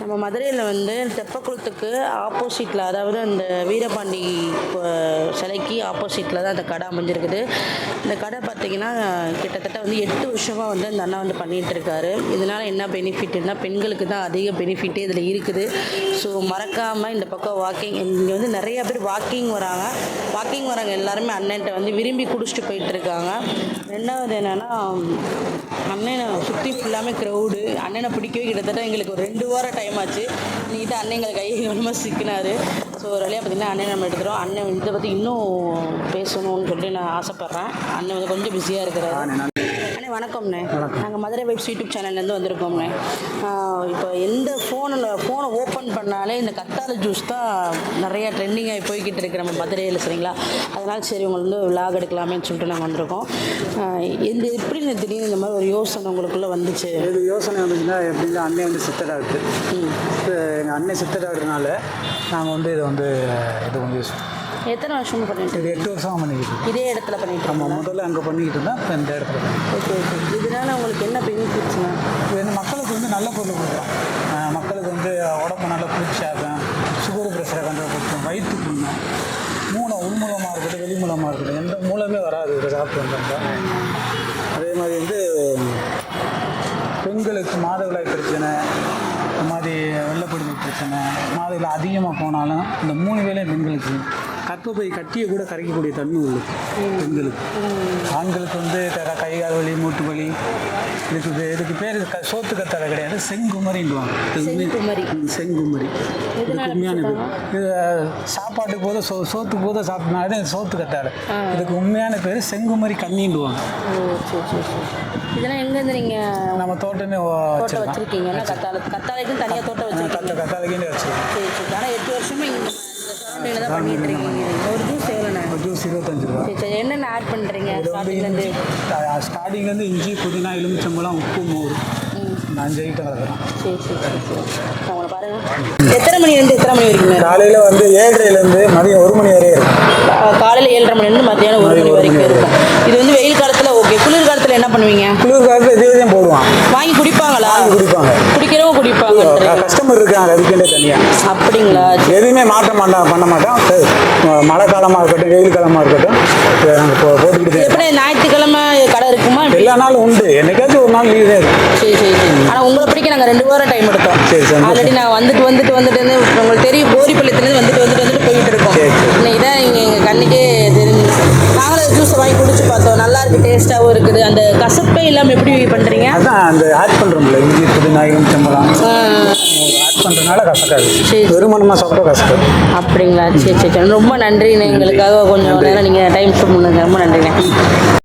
நம்ம மதுரையில் வந்து தெப்பக்குளத்துக்கு ஆப்போசிட்டில் அதாவது அந்த வீரபாண்டி இப்போ சிலைக்கு ஆப்போசிட்டில் தான் அந்த கடை அமைஞ்சிருக்குது. இந்த கடை பார்த்திங்கன்னா கிட்டத்தட்ட வந்து எட்டு வருஷமாக வந்து அந்த அண்ணா வந்து பண்ணிகிட்டு இருக்காரு. இதனால் என்ன பெனிஃபிட்னா பெண்களுக்கு தான் அதிக பெனிஃபிட்டே இதில் இருக்குது. ஸோ மறக்காமல் இந்த பக்கம் வாக்கிங் இங்கே வந்து நிறைய பேர் வாக்கிங் வராங்க. வாக்கிங் வராங்க எல்லாருமே அண்ணன்ட்ட வந்து விரும்பி குடிச்சிட்டு போயிட்டு இருக்காங்க. ரெண்டாவது என்னென்னா அண்ணனை சுற்றி ஃபுல்லாமே க்ரௌடு அண்ணனை பிடிக்கவே கிட்டத்தட்ட எங்களுக்கு ஒரு ரெண்டு வாரம் டைம் ஆச்சு. நீட்டு அண்ணன் எங்களை கை கவனமாக சிக்கினார். ஸோ ஒரு வழியாக பார்த்தீங்கன்னா அண்ணன் நம்ம எடுத்துகிறோம் அண்ணன் இதை பற்றி இன்னும் பேசணும்னு சொல்லிட்டு நான் ஆசைப்பட்றேன். அண்ணன் வந்து கொஞ்சம் பிஸியாக இருக்கிறாரு. அண்ணே வணக்கம்ண்ணே. நாங்கள் மதுரை வைப்ஸ் யூடியூப் சேனல்லேருந்து வந்திருக்கோம்ண்ணே. இப்போ எந்த ஃபோனில் ஃபோனை ஓப்பன் பண்ணாலே இந்த கத்தாழை ஜூஸ் தான் நிறைய ட்ரெண்டிங் ஆகி போய்கிட்டு இருக்கு நம்ம மதுரையில் சரிங்களா? அதனால் சரி உங்களுக்கு வந்து விலாக் எடுக்கலாமேன்னு சொல்லிட்டு நாங்கள் வந்திருக்கோம். இந்த எப்படி திடீர்னு இந்த மாதிரி ஒரு யோசனை உங்களுக்குள்ளே வந்துச்சு? இது யோசனை வந்துச்சுன்னா எப்படின்னா அண்ணன் வந்து சித்தர் டாக்டர் எங்கள் அண்ணன் சித்தர் டாக்டர்னால நாங்கள் வந்து இதை வந்து இது வந்து எத்தனை வருஷமா பண்ணிட்டு இது எட்டு வருஷமாக பண்ணிக்கிட்டு. இதே இடத்துல பண்ணிட்டு நம்ம இருக்கோம் முதல்ல அங்கே பண்ணிக்கிட்டு இருந்தோம் இப்போ இந்த இடத்துல ஓகே ஓகே. இதனால உங்களுக்கு என்ன பெனிஃபிட்ஸ்னா. இது வந்து மக்களுக்கு வந்து நல்ல பொருள் கொடுக்கலாம். மக்களுக்கு வந்து உடம்பு நல்ல குளிர்ச்சியாகும் சுகர் ப்ரெஷரை கண்ட்ரோல் கொடுக்கும் வயிற்று புண்ணும் மூலம் உள்மூலமாக இருக்கட்டும் வெளிமூலமாக இருக்கட்டும் எந்த மூலமே வராது இதை சாப்பிட்டு வந்தாங்க அதே மாதிரி வந்து பெண்களுக்கு மாதவிடாய் பிரச்சனை இந்த மாதிரி வெள்ளப்படுமை பிரச்சனை மாதவிடாய் அதிகமாக போனாலும் இந்த மூணு வேலையும் பெண்களுக்கு கற்பப்பை கட்டியை கூட கரைக்கக்கூடிய தன்மை உள்ளது பெண்களுக்கு. ஆண்களுக்கு வந்து க- கால் வலி மூட்டு வலி இதுக்கு இது- இதுக்கு பேர் சோத்து கத்தாழை கிடையாது செங்குமரின்னுவாங்க. இது உண்மை- செங்குமரி. பேர் இது. சாப்பாட்டுக்கு போத சோ சோத்துக்கு போத சாப்பிட்னாலே சோத்து கத்தாழை இதுக்கு உண்மையான பேர் செங்குமரி கண்ணின்டுவாங்க இதெல்லாம் எங்கேருந்து நீங்கள் நம்ம தோட்டமே தோட்டம் வச்சுருக்கீங்கன்னா கத்தாழை கத்தாழைக்கும் தனியாக தோட்டம் வச்சுருக்கீங்க கத்த கத்தாழைக்கே வச்சுருக்கோம். சரி சரி. ஆனால் எட்டு வருஷமா இங்கே சரௌண்டிங்கில் தான் பண்ணிட்டு இருக்கீங்க ஒரு ஜூஸ் எவ்வளோண்ணே? ஜூஸ் இருபத்தஞ்சு ரூபா. சரி என்னென்ன ஆட் பண்ணுறீங்க ஸ்டார்டிங்லேருந்து இஞ்சி ஸ்டார்டிங்லேருந்து இஞ்சி புதினா எலுமிச்சம்பழம் உப்பு மோர். அஞ்சு ஐட்டம் சரி சரி சரி அவங்கள பாருங்கள் எத்தனை மணிலேருந்து எத்தனை மணி வரைக்கும்? காலையில் வந்து ஏழரைலேருந்து மதியம் ஒரு மணி வரையும் இருக்கும். காலையில் ஏழரை மணிலேருந்து மத்தியானம் ஒரு மணி வரைக்கும் இருக்கும் இது வந்து வெயில் காலத்தில் ஓகே குளிர் காலத்தில் என்ன பண்ணுவீங்க குளிர் காலத்தில் இதே தான் போடுவான் வாங்கி குடிப்பாங்களா? குடிப்பாங்க. குடிக்கிறவங்க குடிப்பாங்க கஸ்டமர் இருக்காங்க அதுக்கே தனியாக அப்படிங்களா? எதுவுமே மாற்ற மாட்டோம் பண்ண மாட்டோம். சரி, மழை காலமாக இருக்கட்டும் வெயில் காலமாக இருக்கட்டும் நாங்கள் போட்டுக்கிட்டு எப்படி ஞாயிற்றுக்கிழமை கடை இருக்குமா. எல்லா நாளும் உண்டு. என்னைக்காச்சும் ஒரு நாள் லீவ் சரி சரி சரி. ஆனால் உங்களை பிடிக்க நாங்கள் ரெண்டு வாரம் டைம் எடுத்தோம். சரி, சந்தோஷம். ஆல்ரெடி நாங்கள் வந்துட்டு வந்துட்டு வந்துட்டு உங்களுக்கு தெரியும் கோரிப்பள்ளத்துலேருந்து வந்துட்டு வந்துட்டு வந்துட்டு போயிட்டு இருக்கோம். சரி, சரி. இன்னைக்கு தான் இங்கே எங்கள் கண்ணுக்கே தெரிஞ்சிச்சு நாங்களும் ஜூஸ் வாங்கி குடிச்சு பார்த்தோம். டேஸ்ட்டாகவும் இருக்குது. அந்த கசப்பே இல்லாமல் எப்படி பண்ணுறீங்க அதான் அந்த ஆட் பண்ணுறோம்ல இஞ்சி புதினா எலுமிச்சம்பழம் ஆட் பண்ணுறதுனால கசக்காது. வெறுமனமாக சாப்பிட்டா கசக்காது. அப்படிங்களா? சரி சரி சரி. ரொம்ப நன்றிண்ணே எங்களுக்காக கொஞ்சம் நேரம் நீங்கள் டைம் ஸ்பெண்ட் பண்ணுங்க. ரொம்ப நன்றிண்ணே